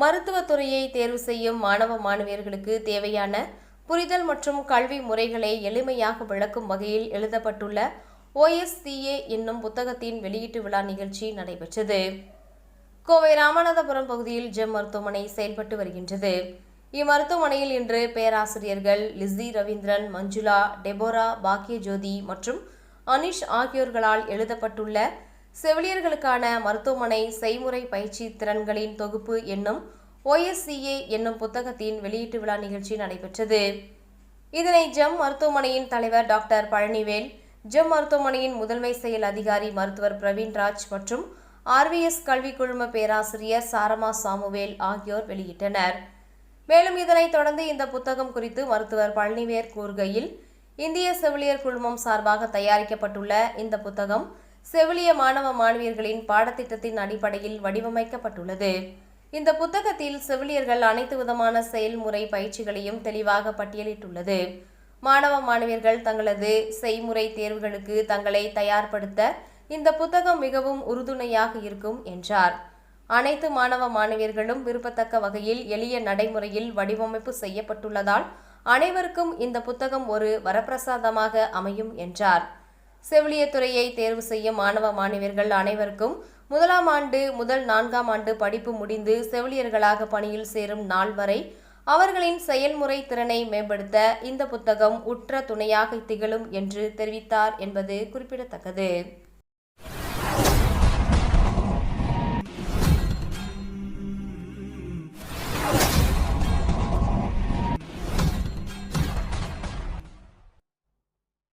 மருத்துவத்துறையை தேர்வு செய்யும் மாணவ மாணவியர்களுக்கு தேவையான புரிதல் மற்றும் கல்வி முறைகளை எளிமையாக விளக்கும் வகையில் எழுதப்பட்டுள்ள ஓஎஸ்சிஏ என்னும் புத்தகத்தின் வெளியீட்டு விழா நிகழ்ச்சி நடைபெற்றது. கோவை ராமநாதபுரம் பகுதியில் ஜெம் மருத்துவமனை செயல்பட்டு வருகின்றது. இம்மருத்துவமனையில் இன்று பேராசிரியர்கள் லிஸி ரவீந்திரன் மஞ்சுளா டெபோரா பாக்கியஜோதி மற்றும் அனிஷ் ஆகியோர்களால் எழுதப்பட்டுள்ள செவிலியர்களுக்கான மருத்துவமனை செய்முறை பயிற்சி திறன்களின் தொகுப்பு என்னும் ஓஎஸ்சிஏ என்னும் புத்தகத்தின் வெளியீட்டு விழா நிகழ்ச்சி நடைபெற்றது. இதனை ஜெம் மருத்துவமனையின் தலைவர் டாக்டர் பழனிவேல் ஜெம் மருத்துவமனையின் முதன்மை செயல் அதிகாரி மருத்துவர் பிரவீன்ராஜ் மற்றும் ஆர்விஎஸ் கல்விக் குழும பேராசிரியர் சாரமா சாமுவேல் ஆகியோர் வெளியிட்டனர். மேலும் இதனைத் தொடர்ந்து இந்த புத்தகம் குறித்து மருத்துவர் பழனிவேர் கூறுகையில் இந்திய செவிலியர் குழுமம் சார்பாக தயாரிக்கப்பட்டுள்ள இந்த புத்தகம் செவிலிய மாணவ மாணவியர்களின் பாடத்திட்டத்தின் அடிப்படையில் வடிவமைக்கப்பட்டுள்ளது. இந்த புத்தகத்தில் செவிலியர்கள் அனைத்து விதமான செயல்முறை பயிற்சிகளையும் தெளிவாக பட்டியலிட்டுள்ளது. மாணவ மாணவியர்கள் தங்களது செய்முறை தேர்வுகளுக்கு தங்களை தயார்படுத்த இந்த புத்தகம் மிகவும் உறுதுணையாக இருக்கும் என்றார். அனைத்து மாணவ மாணவியர்களும் விரும்பத்தக்க வகையில் எளிய நடைமுறையில் வடிவமைப்பு செய்யப்பட்டுள்ளதால் அனைவருக்கும் இந்த புத்தகம் ஒரு வரப்பிரசாதமாக அமையும் என்றார். செவிலியத்துறையை தேர்வு செய்யும் மாணவ மாணவியர்கள் அனைவருக்கும் முதலாம் ஆண்டு முதல் நான்காம் ஆண்டு படிப்பு முடிந்து செவிலியர்களாக பணியில் சேரும் நாள் வரை அவர்களின் செயல்முறை திறனை மேம்படுத்த இந்த புத்தகம் உற்ற துணையாக திகழும் என்று தெரிவித்தார் என்பது குறிப்பிடத்தக்கது.